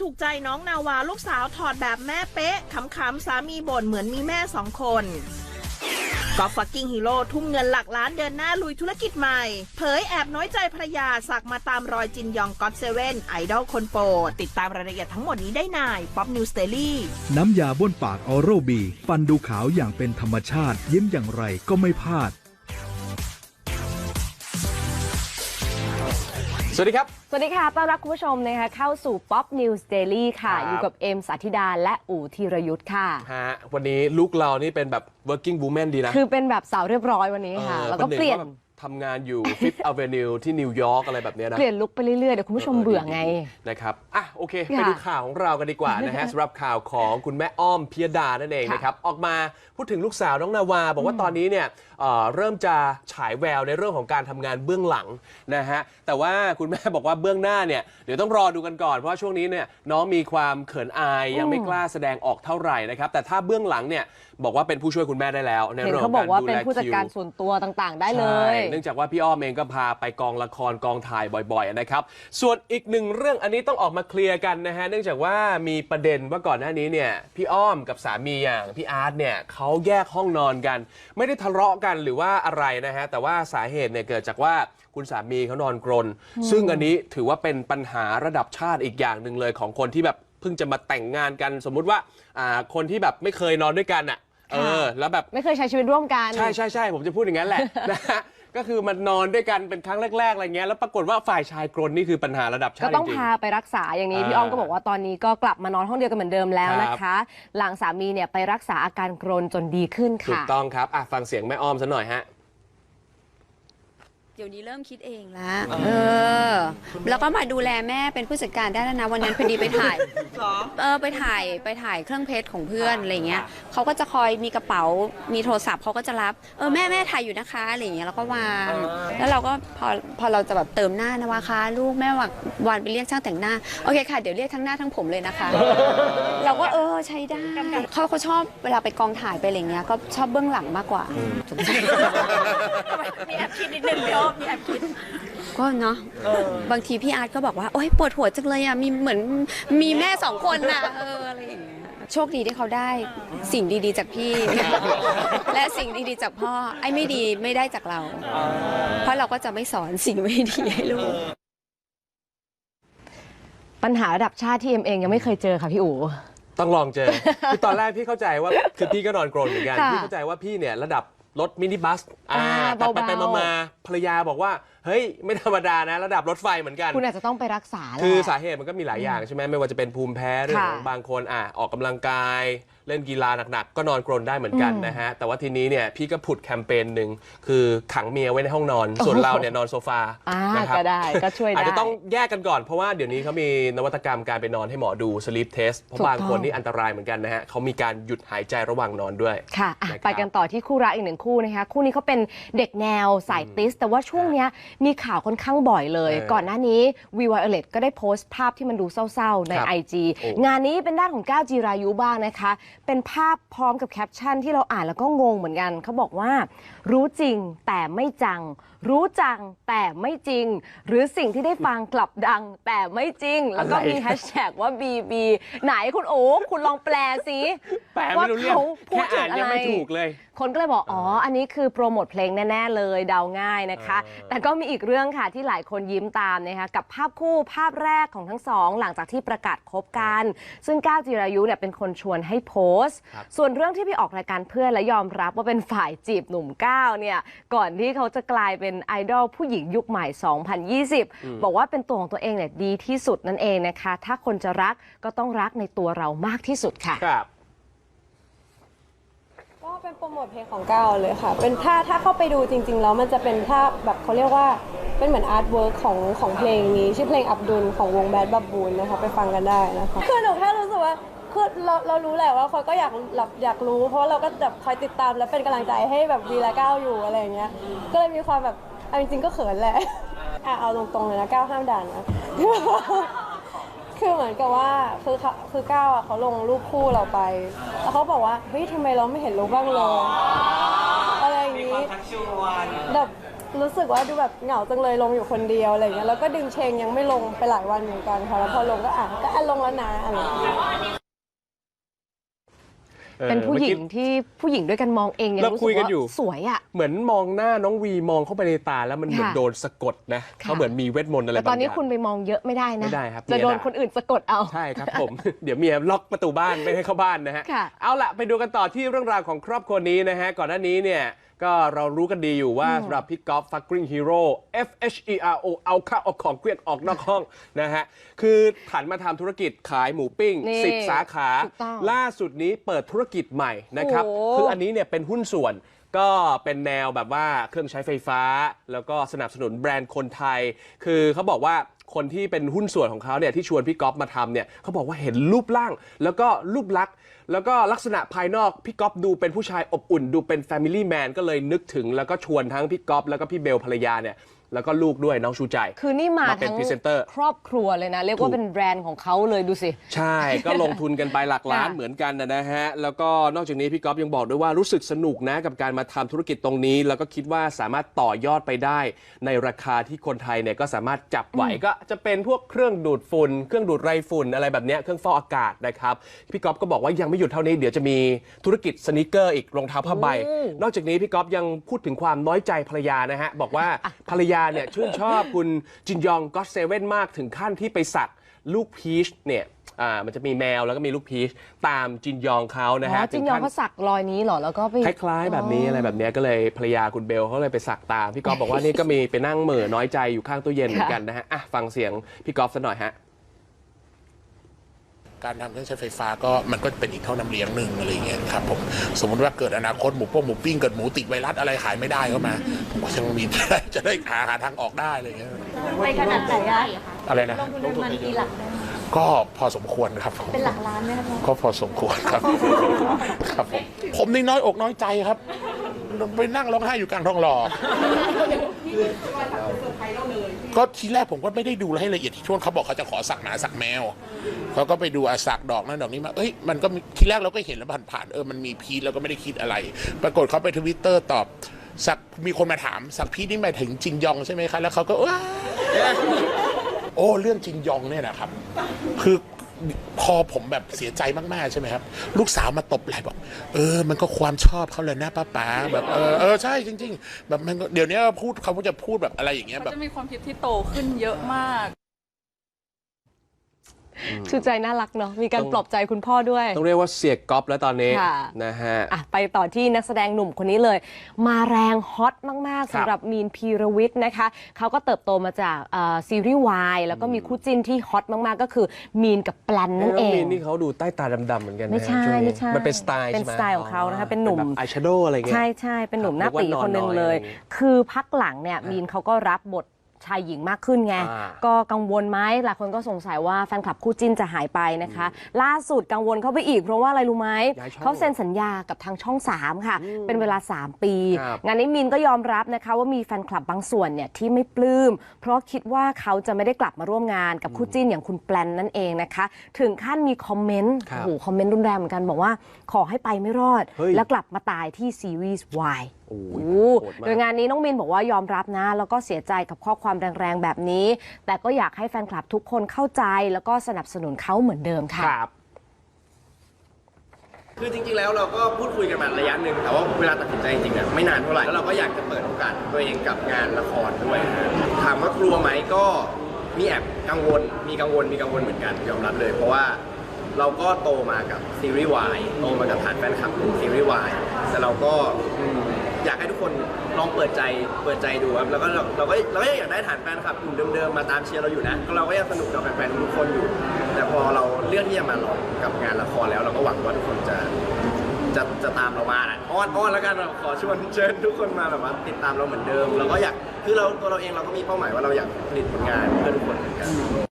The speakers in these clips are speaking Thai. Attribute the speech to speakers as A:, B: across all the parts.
A: ถูกใจน้องนาวาลูกสาวถอดแบบแม่เป๊ะขำๆสามีบ่นเหมือนมีแม่สองคนกอล์ฟฟักกิ้งฮีโร่ทุ่มเงินหลักล้านเดินหน้าลุยธุรกิจใหม่ เผยแอบน้อยใจภรรยาสักมาตามรอยจินยองก็อตเซเว่นไอดอลคนโปรด ติดตามรายละเอียดทั้งหมดนี้ได้ในป๊อปนิวสเตอรี่
B: น้ำยาบ้วนปากออโรบี ฟันดูขาวอย่างเป็นธรรมชาติ ยิ้มอย่างไรก็ไม่พลาด
C: สวัสดีครับ
D: สวัสดีค่ะ ต้อนรับคุณผู้ชมนะคะเข้าสู่ Pop News Daily ค่ะ
C: ครับ
D: อยู่กับเอมสาธิดาและอู๋ธีรยุทธ์ค่ะ
C: ฮะวันนี้ลุกเรานี่เป็นแบบ working woman ดีนะ
D: คือเป็นแบบสาวเรียบร้อยวันนี้ค่ะ
C: ออ
D: แล้วก็
C: หง
D: เปลี่ยน
C: ว่าแบบ ทำงานอยู่ Fifth Avenue ที่นิวยอร์กอะไรแบบเนี้ยนะ
D: เปลี่ยนลุคไปเรื่อยๆ เดี๋ยวคุณผู้ชมเบื่อไง
C: นะครับ อะ โอเค
D: ค่ะ
C: ไปดูข่าวของเรากันดีกว่านะฮะ สำหรับข่าวของคุณแม่อ้อมพิยดานั่นเอง
D: ค่ะ
C: นะครับ ออกมาพูดถึงลูกสาวน้องนาวา บอกว่าตอนนี้เนี่ยเอ่อเริ่มจะฉายแววในเรื่องของการทำงานเบื้องหลังนะฮะ แต่ว่าคุณแม่บอกว่าเบื้องหน้าเนี่ย เดี๋ยวต้องรอดูกันก่อน เพราะว่าช่วงนี้เนี่ยน้องมีความเขินอายยังไม่กล้าแสดงออกเท่าไหร่นะครับ แต่ถ้าเบื้องหลังเนี่ยบอกว่าเป็นผู้ช่วยคุณแม่ได้แล้วใน
D: เห็น
C: เรื่องข
D: เขา
C: อง
D: บอ
C: การ
D: กว่า
C: ดู
D: เป็น
C: แล
D: ผู้จัด
C: คิว
D: การส่วนตัวต่างๆ ได้เล
C: ใช่
D: ย
C: เนื่องจากว่าพี่อ้อมเองก็พาไปกองละครกองถ่ายบ่อยๆนะครับ ส่วนอีกหนึ่งเรื่องอันนี้ต้องออกมาเคลียร์กันนะฮะ เนื่องจากว่ามีประเด็นว่าก่อนหน้านี้เนี่ยพี่อ้อมกับสามีอย่างพี่อาร์ตเนี่ยเขาแยกห้องนอนกัน ไม่ได้ทะเลาะกันหรือว่าอะไรนะฮะ แต่ว่าสาเหตุเนี่ยเกิดจากว่าคุณสามีเขานอนกรน ซึ่งอันนี้ถือว่าเป็นปัญหาระดับชาติอีกอย่างหนึ่งเลยของคนที่แบบเพิ่งจะมาแต่งงานกัน สมมุติว่าอ่าคนที่แบบไม่เคยนอนด้วยกันอะเออแล้วแบบ
D: ไม่เคยใช้ชีวิตร่วมกัน
C: ใช่ใช่ใช่ผมจะพูดอย่างนั้นแหละนะฮะ ก็คือมันนอนด้วยกันเป็นครั้งแรกๆอะไรเงี้ยแล้วปรากฏว่าฝ่ายชายกรนนี่คือปัญหาระดับชา
D: ก็
C: ติ
D: ต้อง
C: จริง
D: พาไปรักษาอย่างนี้
C: อ่า
D: พี่อ้อมก็บอกว่าตอนนี้ก็กลับมานอนห้องเดียวกันเหมือนเดิมแล้วนะ
C: ครั
D: คะ
C: บ
D: หลังสามีเนี่ยไปรักษาอาการกรนจนดีขึ้น
C: ๆถูก
D: ค่ะ
C: ต้องครับอะฟังเสียงแม่อ้อมซะหน่อยฮะ
E: เดี๋ยวนี้เริ่มคิดเองแล้วเออ แล้วก็มาดูแลแม่เป็นผู้จัดการได้แล้วนะวันนั้นพอดีไปถ่ายเออไปถ่ายไปถ่ายเครื่องเพชรของเพื่อนอะไรเงี้ยเขาก็จะคอยมีกระเป๋ามีโทรศัพท์เขาก็จะรับเออแม่แม่ถ่ายอยู่นะคะอะไรเงี้ยแล้วก็วางแล้วเราก็พอพอเราจะแบบเติมหน้านะวะคะลูกแม่วางวานไปเรียกช่างแต่งหน้าโอเคค่ะเดี๋ยวเรียกทั้งหน้าทั้งผมเลยนะคะ เราก็เออใช้ได้เขาเขาชอบเวลาไปกองถ่ายไปอะไรเงี้ยก็ชอบเบื้องหลังมากกว่า
A: มีแอบคิดนิดนึงพี่อ้อมมีแอบคิด
E: ก็เนาะบางทีพี่อาร์ตก็บอกว่า โอ๊ยปวดหัวจังเลยอะมีเหมือนมีแม่สองคนน่ะเอออะไรอย่างเงี้ยโชคดีที่เขาได้สิ่งดีๆจากพี่ และสิ่งดีๆจากพ่อไอ้ไม่ดีไม่ได้จากเรา เพราะเราก็จะไม่สอนสิ่งไม่ดีให้ลูก
D: ปัญหาระดับชาติที่เอ็มเองยังไม่เคยเจอค่ะพี่อู๋
C: ต้องลองเจอ คือตอนแรกพี่เข้าใจว่า คือพี่ก็นอนกรนเหมือนกัน
D: ค่ะ
C: พี่เข้าใจว่าพี่เนี่ยระดับ รถมินิบัสอ่า
D: อ่า
C: แต่ไปไป
D: เบาๆ
C: มาๆภรรยาบอกว่า เฮ้ย ไม่ธรรมดานะ ระดับรถไฟเหมือนกัน
D: คุณอาจจะต้องไปรักษาแหละ
C: คือสาเหตุมันก็มีหลายอย่างใช่ไหมไม่ว่าจะเป็นภูมิแพ้เรื่องของ
D: ค่ะ
C: บางคนอะออกกำลังกาย เล่นกีฬาหนักๆ ก็นอนกรนได้เหมือนกัน
D: อืม
C: นะฮะ แต่ว่าทีนี้เนี่ยพี่ก็ผุดแคมเปญหนึ่งคือขังเมียไว้ในห้องนอน ส่วนเราเนี่ยนอนโซฟา
D: อ่า
C: นะครับ
D: ก็ได้ก็ช่วยได้
C: อาจจะต้องแยกกันก่อนเพราะว่าเดี๋ยวนี้เขามีนวัตกรรมการไปนอนให้หมอดูสลีปเทสเพราะ
D: ถูก
C: บางคน
D: ต้อง
C: นี่อันตรายเหมือนกันนะฮะเขามีการหยุดหายใจระหว่างนอนด้วย
D: ค่ะอะ
C: นะครับ
D: ไปกันต่อที่คู่รักอีกหนึ่งคู่นะคะคู่นี้เขาเป็นเด็กแนวสายติสแต่ว่าช่วงเนี้ยมีข่าวค่อนข้างบ่อยเลย
C: เออ
D: ก่อนหน้านี้วีว i อเลตก็ได้โพสต์ภาพที่มันดูเศร้าๆ ใน
C: ครับ
D: IG
C: โอ้
D: งานนี้เป็นด้านของก้าวจีรายุบ้างนะคะ เป็นภาพพร้อมกับแคปชั่นที่เราอ่านแล้วก็งงเหมือนกัน เขาบอกว่า รู้จริงแต่ไม่จัง รู้จังแต่ไม่จริง หรือสิ่งที่ได้ฟังกลับดังแต่ไม่จริง แล้วก็
C: อะไร
D: มีแฮชแท็กว่า BB ไหนคุณโอ้คุณลองแปลสิ
C: แปลไม่รู้เรื่อง
D: ว่าเขาพู
C: แค่
D: ดถึง
C: อ่านยัง
D: อะไร
C: ไม่ถูกเลย
D: คนก็เลยบอก อ๋อ อันนี้คือโปรโมทเพลงแน่ ๆ เลยเดาง่ายนะคะ
C: เออ
D: แต่ก็มีอีกเรื่องค่ะที่หลายคนยิ้มตามนะคะกับภาพคู่ภาพแรกของทั้งสองหลังจากที่ประกาศคบกัน ซึ่งก้าวจิรายุเนี่ยเป็นคนชวนให้โพสต์
C: ครับ
D: ส่วนเรื่องที่ไปออกรายการเพื่อนและยอมรับว่าเป็นฝ่ายจีบหนุ่มก้าวเนี่ยก่อนที่เขาจะกลายเป็นไอดอลผู้หญิงยุคใหม่ 2020 บอกว่าเป็นตัวของตัวเองเนี่ยดีที่สุดนั่นเองนะคะ ถ้าคนจะรักก็ต้องรักในตัวเรามากที่สุดค่ะ
C: ครับ
F: ก็เป็น โปรโมทเพลงของก้าวเลยค่ะ เป็นถ้าถ้าเข้าไปดูจริงๆแล้วมันจะเป็นภาพแบบเขาเรียกว่าเป็นเหมือนอาร์ตเวิร์กของของเพลงนี้ ชื่อเพลงอับดุลของวงแบดบับบูนนะคะไปฟังกันได้นะคะคือหนูแค่รู้สึกว่าคือเราเรารู้แหละว่าคนก็อยากแบบอยากรู้ เพราะเราก็แบบคอยติดตามและเป็นกำลังใจให้แบบวีและก้าวอยู่อะไรอย่างเงี้ยก็เลยมีความแบบเอาจริงๆก็เขินแหละอะเอาตรงๆเลยนะก้าวห้ามด่านะ คือเหมือนกับว่าคือเขาคือก้าวอะเขาลงรูปคู่เราไป แล้วเขาบอกว่าเฮ้ยทำไมเราไม่เห็นรูปบ้างเลยอะไรอย่างนี้แบบรู้สึกว่าดูแบบเหงาจังเลยลงอยู่คนเดียวอะไรอย่างเงี้ยแล้วก็ดึงเชงยังไม่ลงไปหลายวันเหมือนกันค่ะแล้วพอลงก็อะก็อะลงแล้วนะอะไรอย่างเงี้ย
D: เป็นผู้หญิง
C: ออมื่อกี้
D: ที่ผู้หญิงด้วยกันมองเองยัง
C: เรา
D: รู้
C: คุ
D: สึ
C: ย
D: ก
C: กัน
D: ว่า
C: อยู่
D: สวยอะ
C: เหมือนมองหน้าน้องวีมองเข้าไปในตาแล้วมันเหมือน
D: ค่ะ
C: โดนสะกดนะ
D: ค่ะ
C: เขาเหมือนมีเวทมนต์อะไร
D: แต่
C: บาง
D: ตอนนี้
C: ย่าง
D: คุณไปมองเยอะไม่ได้นะ
C: ไม่ได้ครับ
D: จะโดน
C: เมียด่า
D: คนอื่นสะกดเอา
C: ใช่ครับผมเดี๋ยวเมียล็อกประตูบ้านไม่ให้เข้าบ้านนะฮะ
D: ค่ะ
C: เอาละไปดูกันต่อที่เรื่องราวของครอบครัวนี้นะฮะก่อนหน้านี้เนี่ย ก็เรารู้กันดีอยู่ว่าสำหรับพี่ก๊อฟฟักกริ n งฮีโร่ F H E R O เอาข้าวเอาของเกลียงออกนอกห้องนะฮะ คือผันมาทำธุรกิจขายหมูปิ้ง
D: นี่
C: 10 สาขา
D: ถูกต้อง
C: ล่าสุดนี้เปิดธุรกิจใหม่นะครับ
D: โอ้
C: คืออันนี้เนี่ยเป็นหุ้นส่วน ก็เป็นแนวแบบว่าเครื่องใช้ไฟฟ้า แล้วก็สนับสนุนแบรนด์คนไทย คือเขาบอกว่าคนที่เป็นหุ้นส่วนของเขาเนี่ยที่ชวนพี่ก๊อฟมาทำเนี่ยเขาบอกว่าเห็นรูปร่าง แล้วก็รูปลักษณ์แล้วก็ลักษณะภายนอกพี่ก๊อฟดูเป็นผู้ชายอบอุ่น ดูเป็นแฟมิลี่แมนก็เลยนึกถึงแล้วก็ชวนทั้งพี่ก๊อฟแล้วก็พี่เบลภรรยาเนี่ย แล้วก็ลูกด้วยน้องชูใจ
D: คือนี่มา
C: มาเป็น
D: ทั้ง
C: พรีเซนเตอร์
D: ครอบครัวเลยนะ เรียกว่า
C: ถูก
D: เป็นแบรนด์ของเขาเลยดูสิ
C: ใช่ ก็ลงทุนกันไปหลักล้าน
D: ค่ะ
C: เหมือนกันนะนะฮะ แล้วก็นอกจากนี้พี่ก๊อฟยังบอกด้วยว่ารู้สึกสนุกนะกับการมาทำธุรกิจตรงนี้ แล้วก็คิดว่าสามารถต่อยอดไปได้ ในราคาที่คนไทยเนี่ยก็สามารถจับไหวก็จะเป็นพวกเครื่องดูดฝุ่นเครื่องดูดไรฝุ่นอะไรแบบเนี้ยเครื่องฟอกอากาศนะครับพี่ก๊อฟก็บอกว่ายังไม่หยุดเท่านี้เดี๋ยวจะมีธุรกิจสนิเกอร์อีกรองเท้าผ้าใบนอกจากนี้พี่ก๊อฟยังพูดถึงความน้อยใจภรรยานะฮะบอกว่าภรรยาเนี่ยชื่นชอบคุณจินยองก็อตเซเว่นมากถึงขั้นที่ไปสักลูกพีชเนี่ยอ่ามันจะมีแมวแล้วก็มีลูกพีชตามจินยองเขานะ
D: อ๋
C: ฮะ
D: อจริงยองเขาสักรอยนี้เหรอแล้วก็ไป
C: คล้ายๆ แบบนี้อะไรแบบเนี้ยก็เลยภรรยาคุณเบลเขาเลยไปสักตาม พี่ก๊อฟบอกว่านี่ก็มีไปนั่งเหม่อน้อยใจอยู่ข้างตู้เย็นเหมือนกันนะฮะอะฟังเสียงพี่ก๊อฟสักหน่อยฮะ
G: การทำเครื่องใช้ไฟฟ้าก็มันก็เป็นอีกเท่าน้ำเลี้ยงหนึ่งอะไรอย่างเงี้ยครับผมสมมติว่าเกิดอนาคตหมูป้งหมูปิ้งเกิดหมูติดไวรัสอะไรขายไม่ได้เข้ามาผมก็ยังมีจะได้หาหาทางออกได้อะไรอย่างเงี้ย
H: ไปขนาดไหนอะ
G: อะไรนะ
H: ลงทุนประมาณกี่หลักได้
G: ก็พอสมควรครับผม
H: เป็นหลักล้านไหมคะ
G: ก็พอสมควรครับ ครับผมผมนี่น้อยอกน้อยใจครับไปนั่งร้องไห้อยู่กลางท้องหล่อ ก็ทีแรกผมก็ไม่ได้ดูให้ละเอียดที่ช่วงเขาบอกเขาจะขอสักหมาสักแมวเขาก็ไปดูอาสักดอกนั่นดอกนี้มาเอ้ยมันก็มีทีแรกเราก็เห็นแล้วผ่านๆเออมันมีพีทเราก็ไม่ได้คิดอะไร ปรากฏเขาไปทวิตเตอร์ตอบสักมีคนมาถามสักพีทนี่หมายถึงจินยองใช่ไหมคะแล้วเขาก็ว้าโอ้เรื่องจินยองเนี่ยนะครับ คือ พอผมแบบเสียใจมากๆใช่ไหมครับ ลูกสาวมาตบไหล่บอก เออ มันก็ความชอบเขาเลยนะป้าป๋าแบบเออเออใช่จริง ๆ แบบมันก็เดี๋ยวนี้พูดเขาก็จะพูดแบบอะไรอย่างเงี้ยแบบ
I: จะมีความคิดที่โตขึ้นเยอะมาก
D: ชื่อใจน่ารักเนาะมีการ
C: ต้อง
D: ปลอบใจคุณพ่อด้วย
C: ต้องเรียกว่าเสียก๊อฟแล้วตอนนี้
D: ค่ะ
C: นะฮะ
D: อะไปต่อที่นักแสดงหนุ่มคนนี้เลย มาแรงฮอตมากๆ
C: ครับ
D: สำหรับมีนพีรวิทย์นะคะเขาก็เติบโตมาจากเอ่อซีรีส์วายแล้วก็มีคู่จิ้นที่ฮอตมาก ๆ ก็คือมีนกับแปลนนั่นเอ
C: น้องมี
D: ง
C: นนี่เขาดูใต้ตาดำๆเหมือนกันนะ
D: ไม่ใช่
C: ช่วงนี้
D: ไม่ใช่
C: มันเป็นสไตล์
D: เป็น
C: ใช่ไหม
D: สไตล์ของเขานะคะเป็นหนุ่ม
C: อายแชโดว์อะไรเงี้ย
D: ใช่ใช่เป็นหนุ่มหน้า
C: ครับ
D: ตีคนหนึ่งเลย
C: นึกว่านอนน้อยอะไรอย่างงี้
D: คือพักหลังเนี่ยมีนเขาก็รับบท ชายหญิงมากขึ้นไง
C: อ่า
D: ก็กังวลไหมหลายคนก็สงสัยว่าแฟนคลับคู่จิ้นจะหายไปนะคะ ล่าสุดกังวลเข้าไปอีกเพราะว่าอะไรรู้ไหม
C: ย้ายช่อง
D: เขาเซ็นสัญญากับทางช่อง 3 ค่ะ เป็นเวลา 3 ปี
C: ครับ
D: งานนี้มินก็ยอมรับนะคะ ว่ามีแฟนคลับบางส่วนเนี่ยที่ไม่ปลื้ม เพราะคิดว่าเขาจะไม่ได้กลับมาร่วมงานกับคู่จิ้นอย่างคุณแปลนนั่นเองนะคะ ถึงขั้นมีคอมเมนต์
C: ครับ
D: โอ้โหคอมเมนต์รุนแรงเหมือนกันบอกว่า ขอให้ไปไม่รอด
C: เฮ้ย
D: แล้วกลับมาตายที่ซีรีส์ Y
C: โอ้ย
D: โอ้
C: โหดมาก
D: โดยงานนี้น้องมินบอกว่ายอมรับนะ แล้วก็เสียใจกับข้อความแรงๆแบบนี้ แต่ก็อยากให้แฟนคลับทุกคนเข้าใจ แล้วก็สนับสนุนเขาเหมือนเดิมค่ะ
C: ครับ
J: คือจริงๆ แล้วเราก็พูดคุยกันมาระยะหนึ่งแต่ว่าเวลาตัดสินใจจริงๆเนี่ยไม่นานเท่าไหร่แล้วเราก็อยากจะเปิดโอกาสตัวเองกับงานละครด้วยนะถามว่ากลัวไหมก็มีแอบกังวล มีกังวลมีกังวลเหมือนกันยอมรับเลย เพราะว่าเราก็โตมากับซีรีส์วายโตมากับฐานแฟนคลับของซีรีส์วายแต่เราก็อืม อยากให้ทุกคนลองเปิดใจเปิดใจดูครับแล้วก็เราเราก็เราก็ยังอยากได้ฐานแฟนคลับกลุ่มเดิมๆมาตามเชียร์เราอยู่นะเราก็ยังสนุกกับแฟนๆทุกคนอยู่ แต่พอเราเลื่อกที่จะมาลองกับงานละครแล้ว เราก็หวังว่าทุกคนจะจะจะตามเรามานะอ้อนอ้อนแล้วกันเราขอชวนเชิญทุกคนมาแบบว่าติดตามเราเหมือนเดิมเราก็อยากคือเราตัวเราเองเราก็มีเป้าหมายว่าเราอยากผลิตผลงานเพื่อทุกคนเหมือนกัน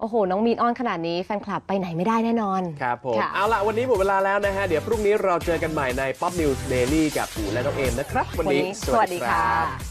D: โอ้โห น้องมีนอ้อนขนาดนี้แฟนคลับไปไหนไม่ได้แน่นอน
C: ครับผม
D: ค่ะ
C: เอาละวันนี้หมดเวลาแล้วนะฮะ เดี๋ยวพรุ่งนี้เราเจอกันใหม่ใน Pop News Daily กับอูและน้องเอมนะครับ วันนี้
D: สวัสดีค่ะ